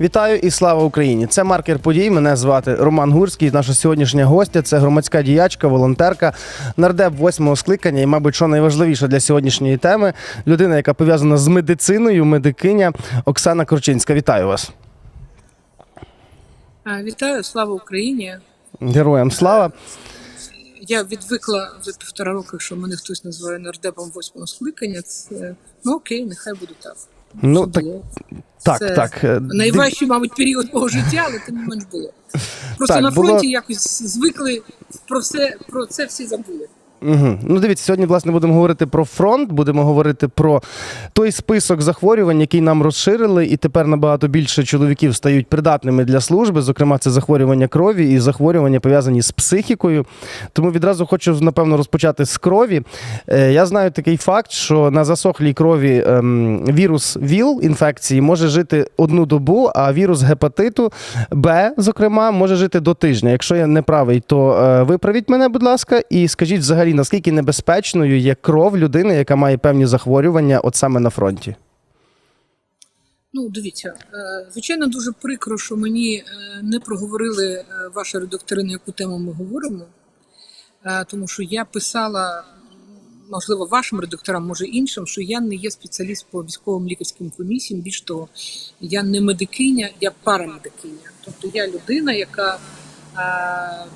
Вітаю і слава Україні! Це маркер подій. Мене звати Роман Гурський. Наша сьогоднішня гостя це громадська діячка, волонтерка, нардеп восьмого скликання. І, мабуть, що найважливіше для сьогоднішньої теми людина, яка пов'язана з медициною, медикиня Оксана Корчинська. Вітаю вас! Вітаю, слава Україні. Героям слава! Я відвикла за півтора року, що мене хтось називає нардепом восьмого скликання. Це ну окей, нехай буде так. Ну так, було. так, Це так. е, Найважчий, мабуть, період мого життя, але тим не менш було. Просто Так, на було- фронті якось звикли про все про це всі забули. Угу. Ну, дивіться, сьогодні власне будемо говорити про фронт, будемо говорити про той список захворювань, який нам розширили, і тепер набагато більше чоловіків стають придатними для служби. Зокрема, це захворювання крові і захворювання пов'язані з психікою. Тому відразу хочу напевно розпочати з крові. Е, Я знаю такий факт, що на засохлій крові ем, вірус ВІЛ інфекції може жити одну добу, а вірус гепатиту Б, зокрема, може жити до тижня. Якщо я не правий, то е, виправіть мене, будь ласка, і скажіть взагалі, наскільки небезпечною є кров людини, яка має певні захворювання, от саме на фронті. Ну, дивіться, е, звичайно, дуже прикро, що мені е, не проговорили е, ваші редактори, на яку тему ми говоримо. Тому що я писала, можливо, вашим редакторам, може іншим, що я не є спеціаліст по військовим лікарським комісіям. Більш того, я не медикиня, я парамедикиня. Тобто я людина, яка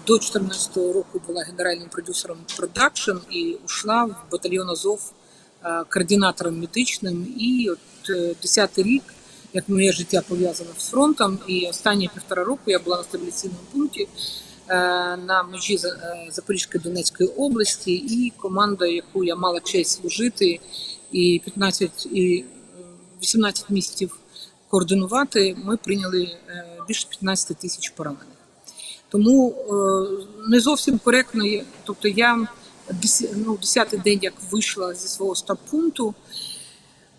до 2014 року була генеральним продюсером продакшн і ушла в батальйон Азов е, координатором медичним. І от е, 10 рік, як моє життя пов'язане з фронтом, і останні півтора року я була на стабіляційному пункті е, на межі За- е, Запорізької Донецької області, і команда, яку я мала честь служити, і 15 і е, 18 місяців координувати, ми прийняли е, більше 15 тисяч поранених. Тому е, не зовсім коректно є. Тобто я ну, 10-й день, як вийшла зі свого стаб-пункту,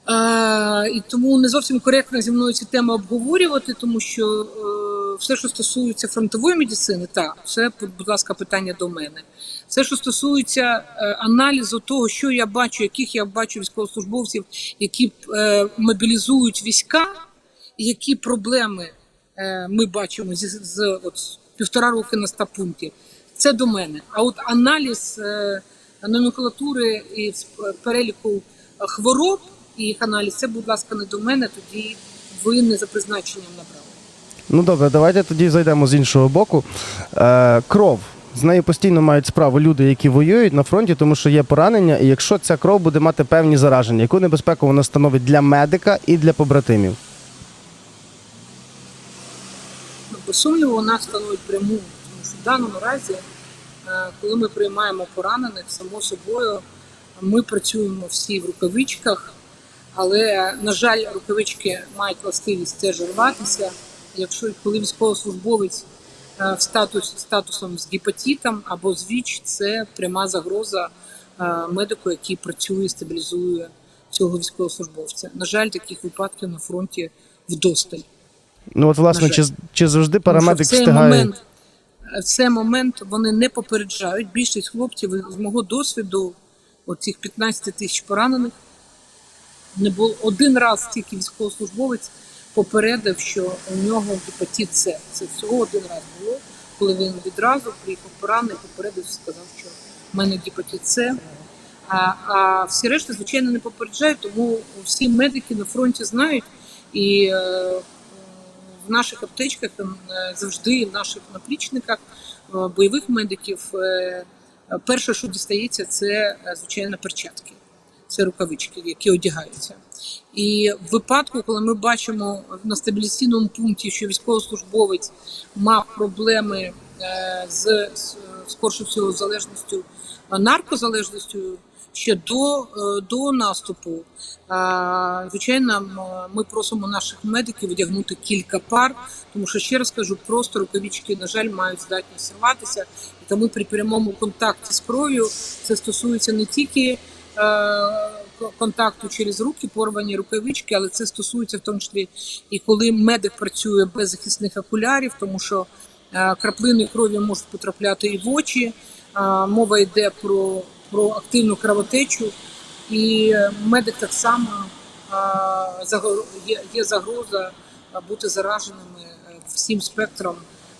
е, і тому не зовсім коректно зі мною ці теми обговорювати, тому що е, все, що стосується фронтової медицини, так, це, будь ласка, питання до мене. Все, що стосується аналізу того, що я бачу, яких я бачу військовослужбовців, які мобілізують війська, які проблеми ми бачимо з, з от, півтора роки на стапункті, це до мене. А от аналіз е, номенклатури і переліку е, хвороб і їх аналіз, це, будь ласка, не до мене, тоді ви не за призначенням набрали. Ну добре, давайте тоді зайдемо з іншого боку. Е, кров. З нею постійно мають справу люди, які воюють на фронті, тому що є поранення, і якщо ця кров буде мати певні зараження, яку небезпеку вона становить для медика і для побратимів? Ну, Без сумніву, вона становить пряму, тому що в даному разі, е, коли ми приймаємо поранених, само собою ми працюємо всі в рукавичках, але, на жаль, рукавички мають властивість теж рватися. Якщо коли військовослужбовець е, в статус, статусом з гепатитом або з ВІЧ, це пряма загроза е, медику, який працює, стабілізує цього військовослужбовця. На жаль, таких випадків на фронті вдосталь. Ну от власне, чи, чи завжди Тому парамедик що в цей встигає? момент, в цей момент вони не попереджають. Більшість хлопців з мого досвіду, оцих 15 тисяч поранених, не було один раз тільки військовослужбовець попередив, що у нього гепатит С. Це всього один раз було, коли він відразу приїхав поранений, попередив, сказав, що в мене гепатит С. А, а всі решта, звичайно, не попереджають, тому всі медики на фронті знають і е, в наших аптечках е, завжди в наших наплічниках е, бойових медиків е, перше, що дістається, це звичайно перчатки, це рукавички, які одягаються. І в випадку, коли ми бачимо на стабілізаційному пункті, що військовослужбовець мав проблеми з скорше всього залежністю е, наркозалежністю. Ще до, е, до наступу, звичайно, ми просимо наших медиків одягнути кілька пар, тому що ще раз кажу, просто рукавички, на жаль, мають здатність рватися, і тому при прямому контакті з кров'ю це стосується не тільки е, контакту через руки, порвані рукавички, але це стосується в тому числі і коли медик працює без захисних окулярів, тому що е, краплини крові можуть потрапляти і в очі. Е, Мова йде про, про активну кровотечу, і е, медик так само е, є, загроза бути зараженими е, всім спектром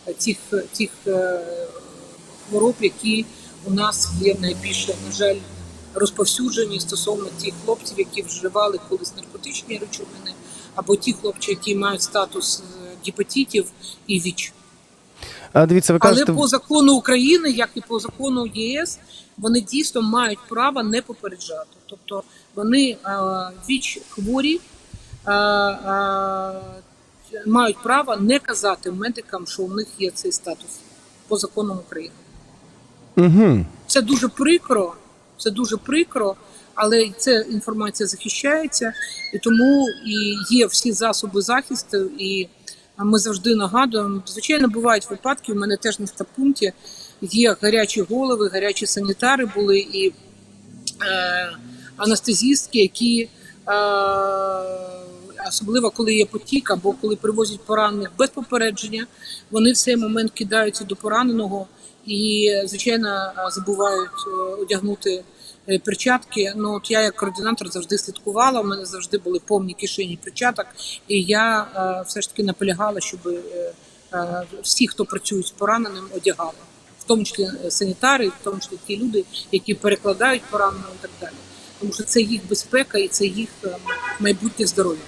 е, тих, тих е, хвороб, які у нас є найбільше, на жаль, розповсюджені стосовно тих хлопців, які вживали колись наркотичні речовини, або ті хлопці, які мають статус е, гепатитів і ВІЧ. Дивіться, ви Але по закону України, як і по закону ЄС, вони дійсно мають право не попереджати. Тобто вони е, віч хворі е, е, мають право не казати медикам, що у них є цей статус по законам України. угу. Це дуже прикро, це дуже прикро, але ця інформація захищається, і тому і є всі засоби захисту, і ми завжди нагадуємо. Звичайно, бувають випадки. У мене теж на стаб-пункті є гарячі голови, гарячі санітари були і е, анестезістки, які е, особливо коли є потік або коли привозять поранених без попередження, вони в цей момент кидаються до пораненого і, звичайно, забувають е, одягнути е, перчатки. Ну от я як координатор завжди слідкувала. У мене завжди були повні кишені перчаток, і я е, все ж таки наполягала, щоб е, е, всі, хто працюють з пораненим, одягали. В тому числі е, санітари, в тому числі ті люди, які перекладають пораненого і так далі. Тому що це їх безпека і це їх е, майбутнє здоров'я.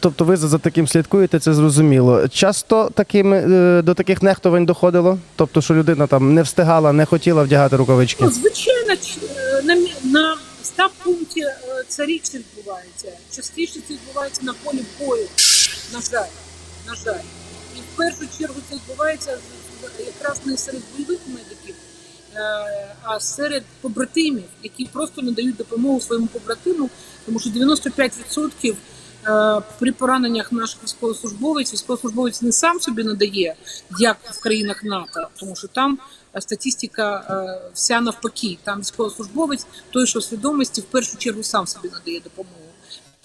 Тобто ви за таким слідкуєте, це зрозуміло. Часто таким, е, до таких нехтувань доходило? Тобто, що людина там не встигала, не хотіла вдягати рукавички? Ну, звичайно, е, на, на стаб пункті е, це рідше відбувається. Частіше це відбувається на полі бою. На жаль, на жаль. І в першу чергу це відбувається якраз не серед бойових медиків, а серед побратимів, які просто надають допомогу своєму побратиму, тому що 95% е, при пораненнях наших військовослужбовець, військовослужбовець не сам собі надає, як в країнах НАТО, тому що там е, статистика е, вся навпаки. Там військовослужбовець той, що свідомості в першу чергу сам собі надає допомогу.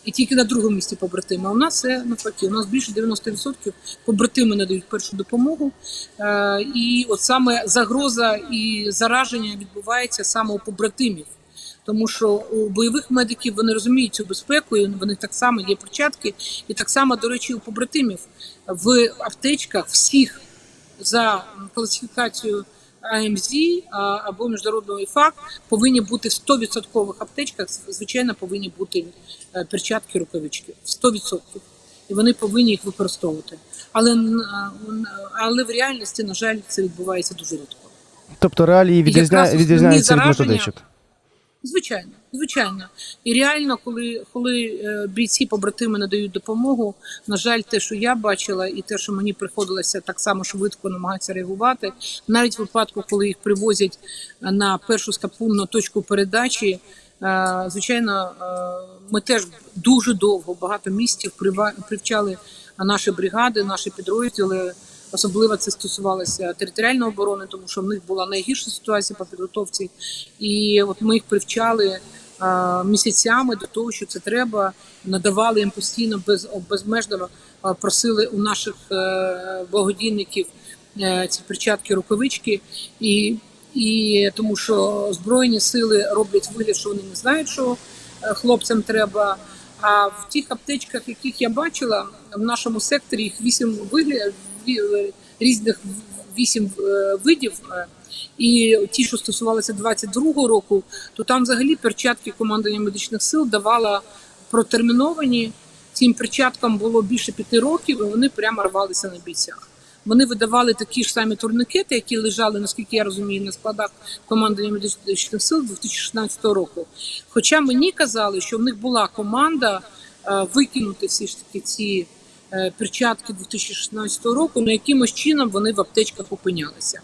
І тільки на другому місці побратими. У нас це навпаки. У нас більше 90% побратими надають першу допомогу. Е, і от саме загроза і зараження відбувається саме у побратимів. Тому що у бойових медиків вони розуміють цю безпеку, і вони так само є перчатки, і так само, до речі, у побратимів в аптечках всіх за класифікацією АМЗ або міжнародного ІФАК повинні бути в 100% аптечках. Звичайно, повинні бути е, перчатки, рукавички в 100%. І вони повинні їх використовувати. Але н- але в реальності, на жаль, це відбувається дуже рідко. Тобто реалії відрізня... відрізняються від методичок. Звичайно, звичайно. І реально, коли, коли е, бійці побратими надають допомогу, на жаль, те, що я бачила, і те, що мені приходилося так само швидко намагатися реагувати, навіть в випадку, коли їх привозять на першу стапунну точку передачі. е, Звичайно, е, ми теж дуже довго багато місяців прива- привчали наші бригади, наші підрозділи. Особливо це стосувалося територіальної оборони, тому що в них була найгірша ситуація по підготовці. І от ми їх привчали місяцями до того, що це треба. Надавали їм постійно без безмежно просили у наших е, благодійників е, ці перчатки, рукавички. І, і тому що збройні сили роблять вигляд, що вони не знають, що е, хлопцям треба. А в тих аптечках, яких я бачила, в нашому секторі їх вісім виглядів різних вісім е, видів. е, І ті, що стосувалися 22-го року, то там взагалі перчатки командування медичних сил давала протерміновані. Цим перчаткам було більше п'яти років, і вони прямо рвалися на бійцях. Вони видавали такі ж самі турникети, які лежали, наскільки я розумію, на складах командування медичних сил 2016 року. Хоча мені казали, що в них була команда е, викинути всі ж таки ці е, перчатки 2016 року, але якимось чином вони в аптечках опинялися.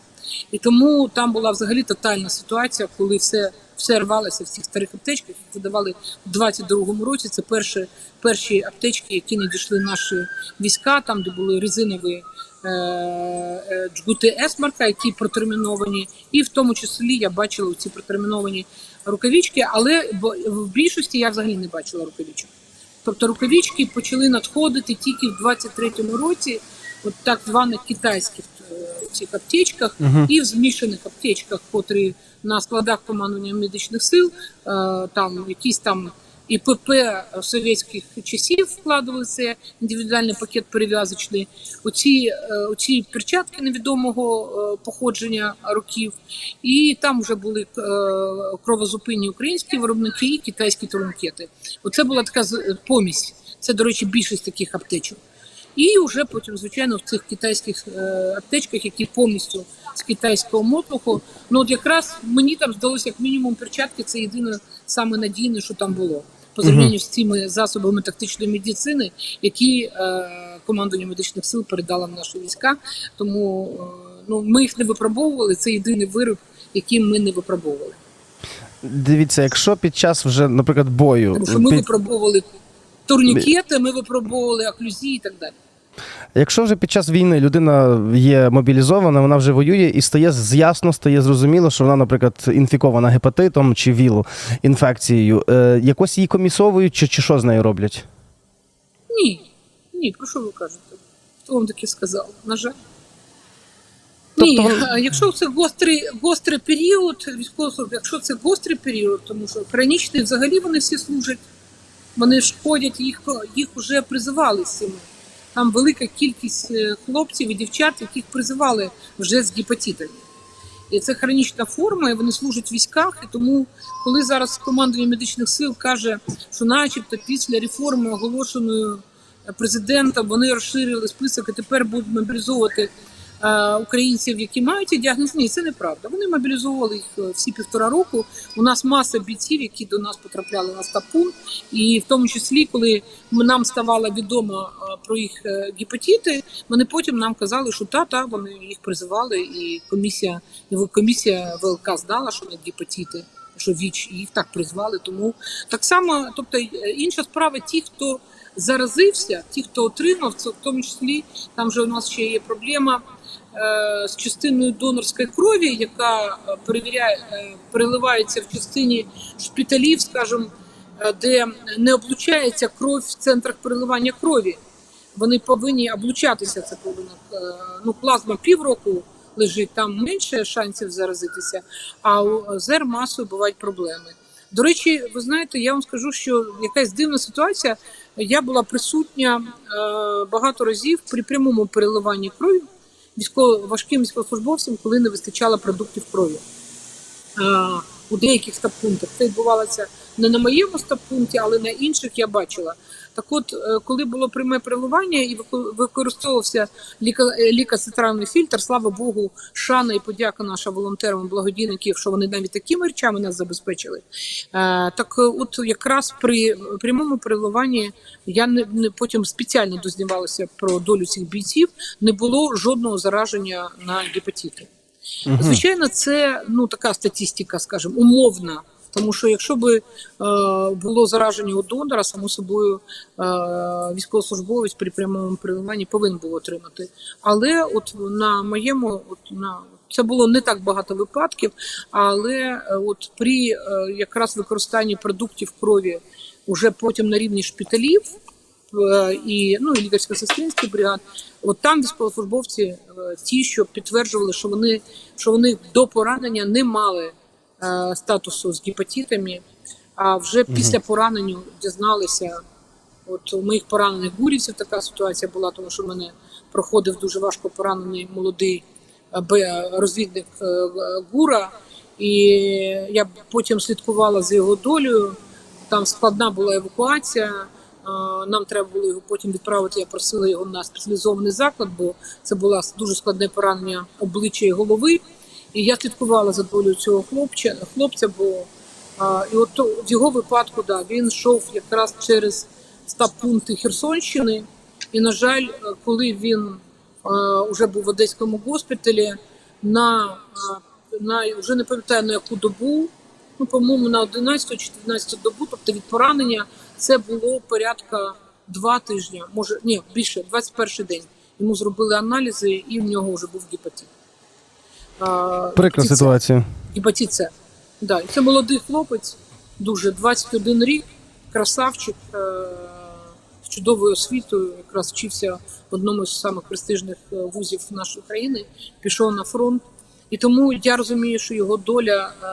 І тому там була взагалі тотальна ситуація, коли все, все рвалося в цих старих аптечках, які видавали в 22-му році. Це перші, перші аптечки, які надійшли наші війська, там де були резинові е, е, джгути Есмарка, які протерміновані, і в тому числі я бачила ці протерміновані рукавички, але в більшості я взагалі не бачила рукавичок. Тобто рукавички почали надходити тільки в 23-му році, от так званих китайських е, цих аптечках Мгм. і в змішаних аптечках, котрі на складах командування медичних сил, е, там якісь там ІПП совєтських часів вкладували це індивідуальний пакет перев'язочний. Оці, е, оці перчатки невідомого е, походження років, і там вже були е, кровозупинні українські виробники і китайські турнікети. Оце була така помість. Це, до речі, більшість таких аптечок. І вже потім, звичайно, в цих китайських е, аптечках, які повністю з китайського мотлуху, ну от якраз мені там здалося, як мінімум, перчатки це єдине саме надійне, що там було. По зрівнянню з цими засобами тактичної медицини, які е, командування медичних сил передала в наші війська. Тому е, ну ми їх не випробовували. Це єдиний вироб, який ми не випробовували. Дивіться, якщо під час вже, наприклад, бою Тому що ми під- випробовували турнікети, ми випробовували оклюзії і так далі. Якщо вже під час війни людина є мобілізована, вона вже воює і стає з- ясно, стає зрозуміло, що вона, наприклад, інфікована гепатитом чи вілу інфекцією, е, якось її комісовують, чи, чи що з нею роблять? Ні, ні, про що ви кажете? Хто вам таке сказав? На жаль. Тобто Ні, якщо це гострий, гострий період, військового служби, якщо це гострий період, тому що хронічний взагалі вони всі служать, вони ж ходять, їх, їх вже призивали з цими. Там велика кількість е, хлопців і дівчат, яких призивали вже з гепатитами. І це хронічна форма, і вони служать в військах. І тому, коли зараз командування медичних сил каже, що, начебто, після реформи, оголошеної президентом, вони розширили список і тепер будуть мобілізовувати е, українців, які мають ці діагнози. Ні, це неправда. Вони мобілізовували їх е, всі півтора року. У нас маса бійців, які до нас потрапляли на стапун, і в тому числі, коли нам ставало відомо е, про їх е, гепатити, вони потім нам казали, що та, та вони їх призивали, і комісія, комісія ВЛК здала, що не гепатити. Що ВІЧ їх так призвали, тому так само, тобто е, інша справа, ті, хто заразився, ті, хто отримав, це в тому числі там же у нас ще є проблема е, з частиною донорської крові, яка е, перевіряє, е, переливається в частині шпиталів, скажімо, е, де не облучається кров в центрах переливання крові. Вони повинні облучатися. Це повинно е, ну, плазма півроку лежить, там менше шансів заразитися, а у ЗЕР масою бувають проблеми. До речі, ви знаєте, я вам скажу, що якась дивна ситуація. Я була присутня е, багато разів при прямому переливанні крові військово важким військовослужбовцям, коли не вистачало продуктів крові. Е, у деяких стаб-пунктах. Це відбувалося не на моєму стаб-пункті, але на інших я бачила. Так от, е, коли було пряме переливання і використовувався ліка- е, фільтр, слава Богу, шана і подяка наша волонтерам, благодійників, що вони навіть такими речами нас забезпечили. Е, Так от якраз при прямому переливанні я не, не потім спеціально дознавалася про долю цих бійців, не було жодного зараження на гепатити. Звичайно, це ну така статистика, скажімо, умовна. Тому що якщо би е, було зараження у донора, само собою е, військовослужбовець при прямому переливанні повинен був отримати. Але от на моєму, от на це було не так багато випадків, але е, от при е, якраз використанні продуктів крові уже потім на рівні шпиталів е, і ну і лікарсько-сестринських бригад, от там військовослужбовці е, ті, що підтверджували, що вони що вони до поранення не мали статусу з гепатитами, а вже після поранення дізналися. От у моїх поранених гурівців така ситуація була, тому що в мене проходив дуже важко поранений молодий е, розвідник е, Гура, і я потім слідкувала за його долею. Там складна була евакуація. е, Нам треба було його потім відправити. Я просила його на спеціалізований заклад, бо це було дуже складне поранення обличчя і голови. І я слідкувала за долею цього хлопця, хлопця, бо а, і от в його випадку да, він йшов якраз через стаб пункти Херсонщини. І, на жаль, е, коли він вже був в Одеському госпіталі, на, на вже не пам'ятаю на яку добу, ну, по-моєму, на 11 чи 12 добу, тобто від поранення, це було порядка два тижні, може ні, більше, 21 день. Йому зробили аналізи, і в нього вже був гепатит. Прикра ситуація. Гепатит С. Да, і це молодий хлопець, дуже 21 рік, красавчик е- з чудовою освітою, якраз вчився в одному з самих престижних е, вузів нашої країни, пішов на фронт. І тому я розумію, що його доля е-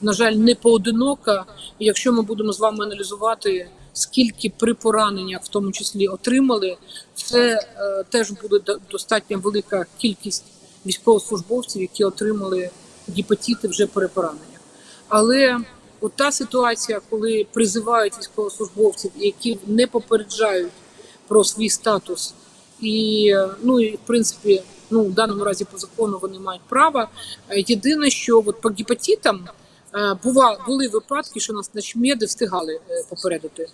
на жаль, не поодинока. І якщо ми будемо з вами аналізувати, скільки при пораненнях, в тому числі, отримали, це теж буде до- достатньо велика кількість військовослужбовців, які отримали гепатити вже при пораненнях. Але от та ситуація, коли призивають військовослужбовців, які не попереджають про свій статус, і ну і в принципі, ну в даному разі по закону вони мають право. Е, Єдине, що от по гепатитам е, бува були випадки, що нас начмеди встигали е, попередити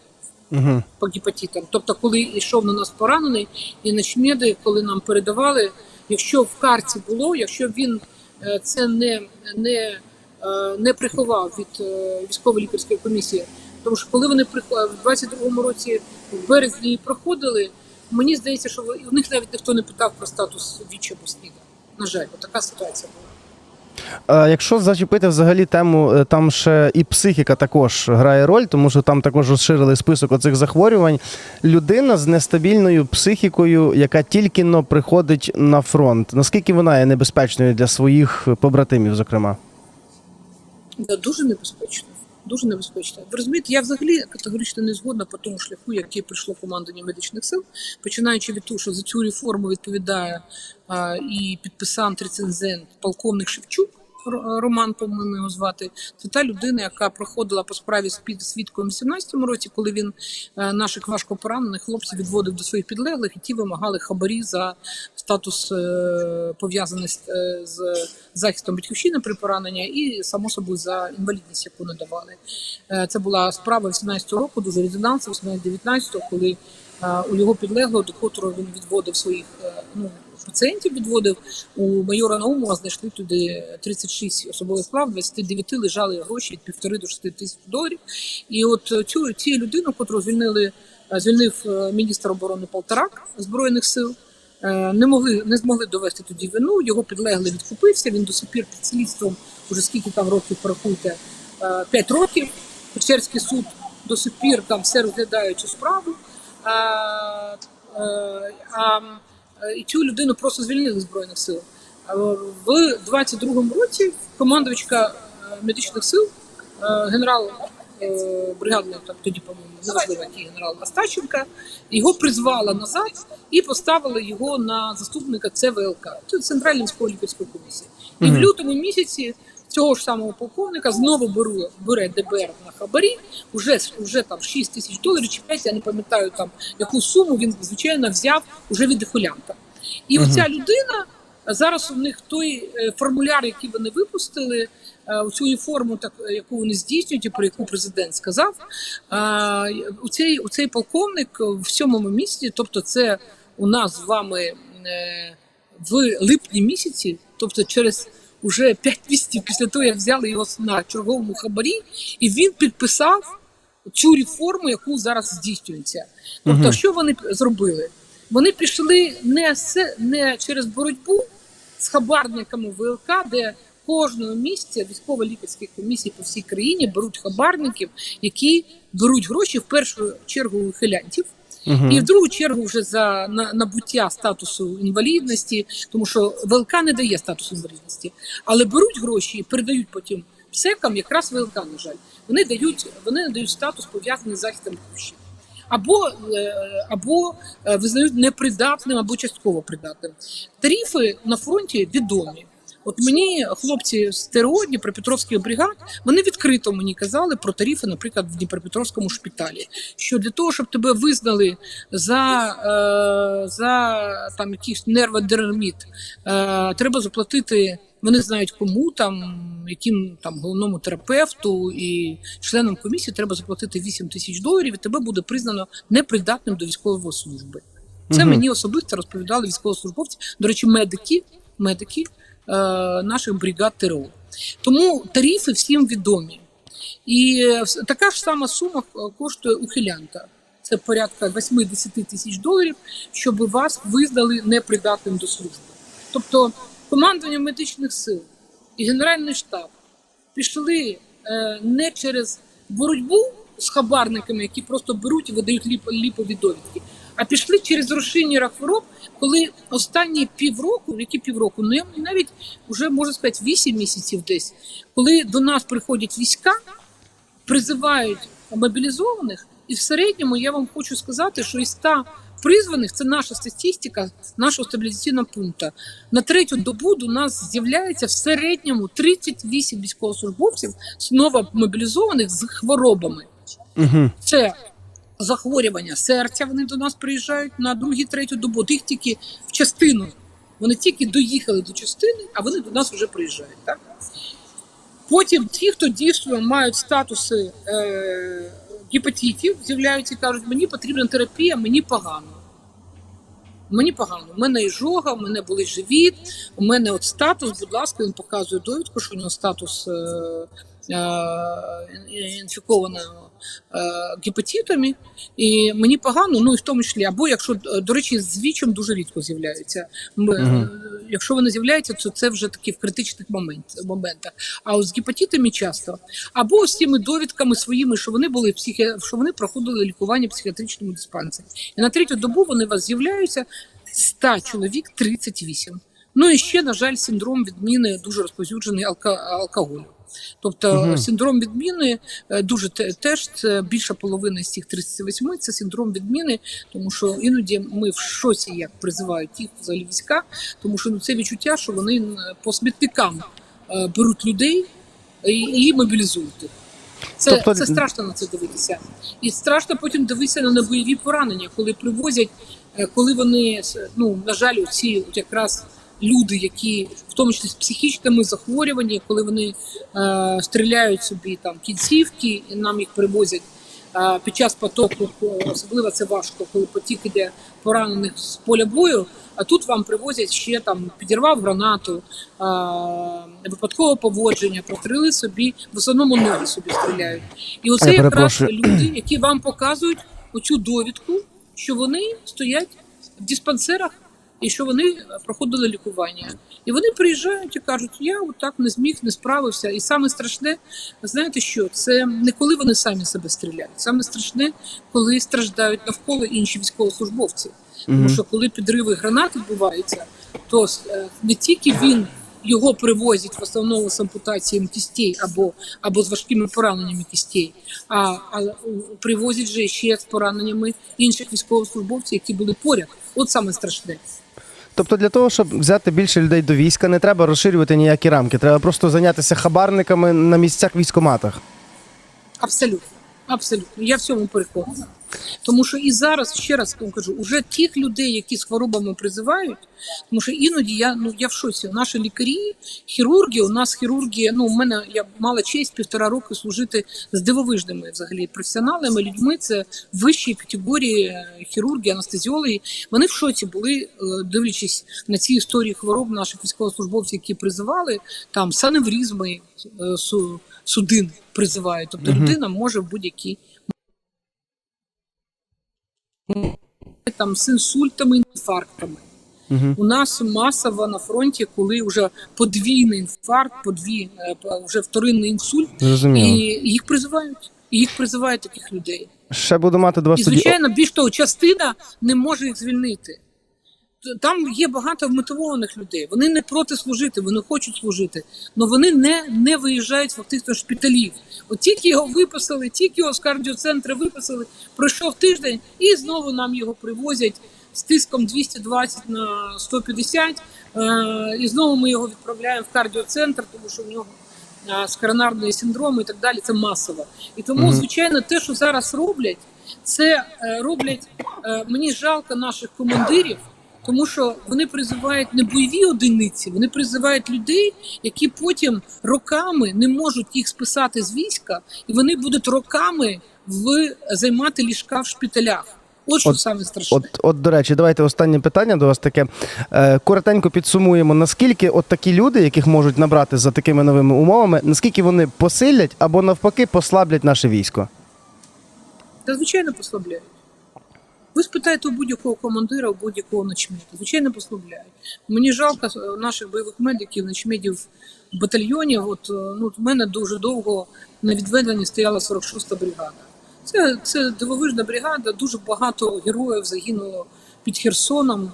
Угу. по гепатитам. Тобто, коли йшов на нас поранений, і начмеди, коли нам передавали, якщо в карті було, якщо він е, це не, не, е, не приховав від військової військово-лікарської комісії, тому що коли вони в 22-му році в березні проходили, мені здається, що у них навіть ніхто не питав про статус віччя або На жаль, така ситуація була. А якщо зачепити взагалі тему, е, там ще і психіка також грає роль, тому що там також розширили список оцих захворювань. Людина з нестабільною психікою, яка тільки но приходить на фронт. Наскільки вона є небезпечною для своїх побратимів, зокрема? Дуже небезпечно. Дуже небезпечно. Ви розумієте, я взагалі категорично не згодна по тому шляху, який прийшло командування медичних сил, починаючи від того, що за цю реформу відповідає а, і підписант рецензент полковник Шевчук. Роман, по-моєму, його звати. Це та людина, яка проходила по справі з свідком у 18-му році, коли він е, наших важко поранених хлопців відводив до своїх підлеглих, і ті вимагали хабарі за статус е, пов'язаний з, е, з захистом батьківщини при пораненні і само собою за інвалідність, яку надавали. Е, Це була справа 18-го року, дуже резонансова, 19-го, коли у його підлеглого, до котрого він відводив своїх ну, пацієнтів, відводив у майора Наумова знайшли туди 36 особових справ, 29 лежали гроші від півтори до 6 тисяч доларів. І от цю цю людину, котру звільнили, звільнив міністр оборони Полторак збройних сил. Е, Не могли не змогли довести тоді вину. Його підлеглий відкупився. Він до сих пір під слідством, уже скільки там років порахуйте, 5 років. Печерський суд до сих пір там все розглядає цю справу. А, е, а, е, і цю людину просто звільнили з збройних сил. В 22-му році командувачка е, медичних сил, е, генерал е, бригадний, там тоді, по-моєму, неважливо, який генерал Остаченка, його призвала назад і поставили його на заступника ЦВЛК, Центральної військової лікарської комісії. І в лютому місяці цього ж самого полковника знову беру, бере ДБР на хабарі, уже, вже там 6 тисяч доларів чи 5, я не пам'ятаю там яку суму він звичайно взяв уже від дехулянта. І Мгм. оця людина зараз у них той е, формуляр, який вони випустили, е, цю форму, так яку вони здійснюють, і про яку президент сказав. е, У цей, у цей полковник в сьомому місяці, тобто це у нас з вами в липні місяці, тобто через уже 5 місяців після того, як взяли його на черговому хабарі, і він підписав цю реформу, яку зараз здійснюється. Тобто, Мгм. що вони зробили? Вони пішли не, не через боротьбу з хабарниками ВЛК, де кожного місяця військово-лікарські комісії по всій країні беруть хабарників, які беруть гроші в першу чергу у хилянтів. Угу. І в другу чергу вже за набуття статусу інвалідності, тому що ВЛК не дає статусу інвалідності, але беруть гроші і передають потім псекам, якраз ВЛК, на жаль. Вони дають, вони надають статус пов'язаний з захистом грошей. Або, е, або е, визнають непридатним, або частково придатним. Тарифи на фронті відомі. От мені хлопці з ТРО Дніпропетровських бригад вони відкрито мені казали про тарифи, наприклад, в Дніпропетровському шпиталі. Що для того, щоб тебе визнали за, е, за там якийсь нерводерміт, е, треба заплатити. Вони знають кому там, яким там головному терапевту і членам комісії треба заплатити 8 тисяч доларів, і тебе буде признано непридатним до військової служби. Це Мгм. мені особисто розповідали військовослужбовці, до речі, медики, медики е, наших бригад ТРО. Тому тарифи всім відомі. І е, така ж сама сума е, коштує ухилянта. Це порядка 8-10 тисяч доларів, щоб вас визнали непридатним до служби. Тобто командування медичних сил і Генеральний штаб пішли е, не через боротьбу з хабарниками, які просто беруть і видають ліп, ліпові довідки. А пішли через розширення хвороб, коли останні півроку, які півроку, ну я навіть вже можу сказати 8 місяців десь, коли до нас приходять війська, призивають мобілізованих, і в середньому я вам хочу сказати, що із 100 призваних це наша статистика нашого стабілізаційного пункту. На третю добу до нас з'являється в середньому 38 військовослужбовців знову мобілізованих з хворобами. Угу. Це захворювання серця. Вони до нас приїжджають на другу, третю добу. Їх тільки в частину. Вони тільки доїхали до частини, а вони до нас вже приїжджають. Так? Потім ті, хто дійсно мають статуси е, гепатитів, з'являються і кажуть, мені потрібна терапія, мені погано. Мені погано. У мене іжога, у мене болить живіт, у мене от статус, будь ласка, він показує довідку, що у нього статус е, е, інфікованого е, гепатитами, і мені погано, ну і в тому числі, або якщо, е, до речі, з вічом дуже рідко з'являються. Е, Якщо вони з'являються, то це вже такі в критичних момент, моментах. А з гепатитами часто. Або з тими довідками своїми, що вони були психі... що вони проходили лікування в психіатричному диспансері. І на третю добу вони у вас з'являються 100 чоловік 38. Ну і ще, на жаль, синдром відміни дуже розповсюджений алка... алкоголю. Тобто Мгм. синдром відміни е, дуже теж це більша половина з цих 38 це синдром відміни, тому що іноді ми в шоці як призивають їх взагалі війська, тому що ну це відчуття, що вони по смітникам е, беруть людей і, і мобілізують їх. Це, Тобто- це страшно на це дивитися. І страшно потім дивитися на бойові поранення, коли привозять, е, коли вони ну на жаль, ці якраз люди, які в тому числі з психічними захворюваннями, коли вони е, стріляють собі там кінцівки, і нам їх привозять. е, Під час потоку особливо це важко, коли потік іде поранених з поля бою. А тут вам привозять ще там підірвав гранату, е, випадкове поводження, простріли собі, в основному ноги собі стріляють. І оце Я якраз люди, які вам показують оцю довідку, що вони стоять в диспансерах і що вони проходили лікування. І вони приїжджають і кажуть, я отак не зміг, не справився. І саме страшне, знаєте що? Це не коли вони самі себе стріляють. Саме страшне, коли страждають навколо інші військовослужбовці. Тому що коли підриви гранат відбуваються, то е, не тільки він. Його привозять в основному з ампутаціями кістей або, або з важкими пораненнями кістей, а, а привозять же ще з пораненнями інших військовослужбовців, які були поряд. От саме страшне. Тобто для того, щоб взяти більше людей до війська, не треба розширювати ніякі рамки. Треба просто зайнятися хабарниками на місцях військоматах. Абсолютно. Абсолютно, я в цьому переконана. Тому що і зараз ще раз вам кажу, уже тих людей, які з хворобами призивають, тому що іноді я ну я в шоці. Наші лікарі, хірурги, у нас хірурги. Ну, у мене я мала честь півтора роки служити з дивовижними взагалі професіоналами, людьми. Це вищі категорії е, хірурги, анестезіологи. Вони в шоці були, е, дивлячись на ці історії хвороб наших військовослужбовців, які призивали там саневрізми, е, судин призивають. Тобто Мгм. людина може в будь-який там з інсультами, інфарктами. Угу. У нас масово на фронті, коли вже подвійний інфаркт, подві е, вже вторинний інсульт, і їх призивають. І їх призивають таких людей. Ще буду мати до вас І звичайно, більш того, частина не може їх звільнити. Там є багато вмотивованих людей. Вони не проти служити, вони хочуть служити, але вони не, не виїжджають фактично шпиталів. От тільки його виписали, тільки його з кардіоцентру виписали, пройшов тиждень, і знову нам його привозять з тиском 220 на 150, е, і знову ми його відправляємо в кардіоцентр, тому що в нього е, з коронарної синдрому і так далі. Це масово. І тому, звичайно, те, що зараз роблять, це е, роблять мені жалко наших командирів. Тому що вони призивають не бойові одиниці, вони призивають людей, які потім роками не можуть їх списати з війська, і вони будуть роками в займати ліжка в шпиталях. От що саме страшне. От, от, до речі, давайте останнє питання до вас таке. Е, коротенько підсумуємо, наскільки от такі люди, яких можуть набрати за такими новими умовами, наскільки вони посилять або навпаки послаблять наше військо? Та звичайно послабляють. Ви спитаєте у будь-якого командира, у будь-якого начмета. Звичайно, послабляють. Мені жалко е, наших бойових медиків, начмедів батальйонів. От е, ну, в мене дуже довго на відведенні стояла 46-та бригада. Це, це дивовижна бригада, дуже багато героїв загинуло під Херсоном.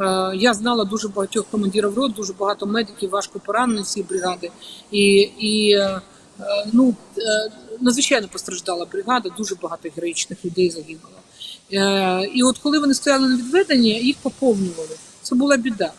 Е, Я знала дуже багатьох командирів рот, дуже багато медиків, важко поранених цієї бригади. І, і ну, надзвичайно постраждала бригада, дуже багато героїчних людей загинуло. Е, І от коли вони стояли на відведенні, їх поповнювали. Це була біда.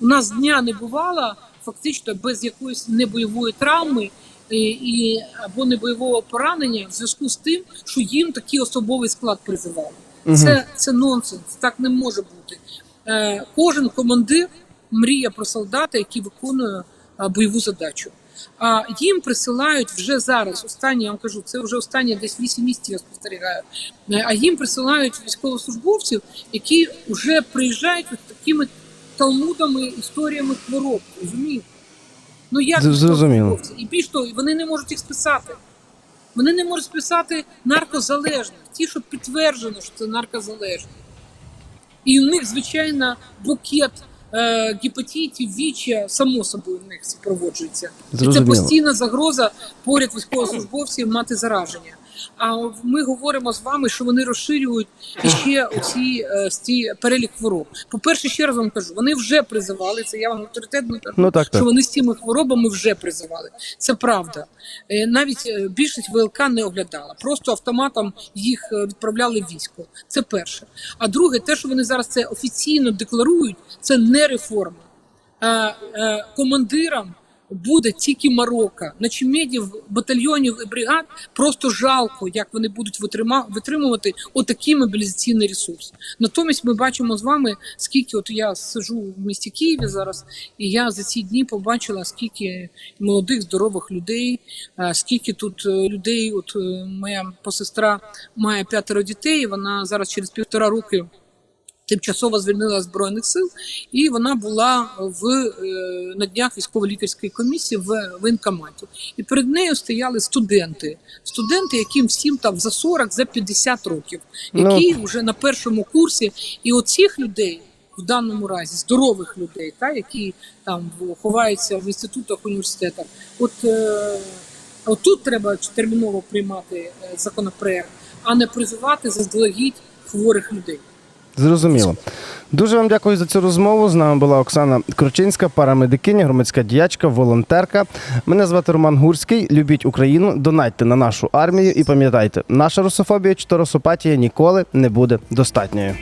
У нас дня не бувало фактично без якоїсь небойової травми і, і або небойового поранення в зв'язку з тим, що їм такий особовий склад призивали. Це, це нонсенс, так не може бути. Е, кожен командир мріє про солдата, який виконує е, бойову задачу. А їм присилають вже зараз. Останні я вам кажу, це вже останні десь 8 місяців я спостерігаю. Е, А їм присилають військовослужбовців, які вже приїжджають з такими талмудами, історіями хвороб. Розумієте? Ну як зрозуміло. І більш того, вони не можуть їх списати. Вони не можуть списати наркозалежних, ті, що підтверджено, що це наркозалежні. І у них, звичайно, букет е, гепатитів, вічя, само собою в них супроводжується. І це постійна загроза поряд військовослужбовців мати зараження. А ми говоримо з вами, що вони розширюють ще оці е, ці перелік хвороб. По-перше, ще раз вам кажу, вони вже призивали це. Я вам авторитетно кажу, Ну, так, так. що вони з цими хворобами вже призивали. Це правда. Е, Навіть е, більшість ВЛК не оглядала. Просто автоматом їх відправляли в військо. Це перше. А друге, те, що вони зараз це офіційно декларують, це не реформа. Командирам буде тільки Марокко. Начмедів, батальйонів і бригад просто жалко, як вони будуть витримувати отакий мобілізаційний ресурс. Натомість ми бачимо з вами, скільки от я сижу в місті Києві зараз, і я за ці дні побачила, скільки молодих здорових людей, е, скільки тут е, людей. От е, моя посестра має п'ятеро дітей. Вона зараз через півтора роки. Тимчасово звільнила збройних сил, і вона була в е, на днях військово-лікарської комісії в воєнкоматі. І перед нею стояли студенти, студенти, яким всім там за 40, за 50 років, Ну, які вже на першому курсі. І оцих людей в даному разі здорових людей, та які там ховаються в інститутах, університетах. От, е, от тут треба терміново приймати е, законопроект, а не призивати заздалегідь хворих людей. Зрозуміло. Дуже вам дякую за цю розмову. З нами була Оксана Кручинська, парамедикиня, громадська діячка, волонтерка. Мене звати Роман Гурський. Любіть Україну, донатьте на нашу армію і пам'ятайте, наша русофобія чи русопатія ніколи не буде достатньою.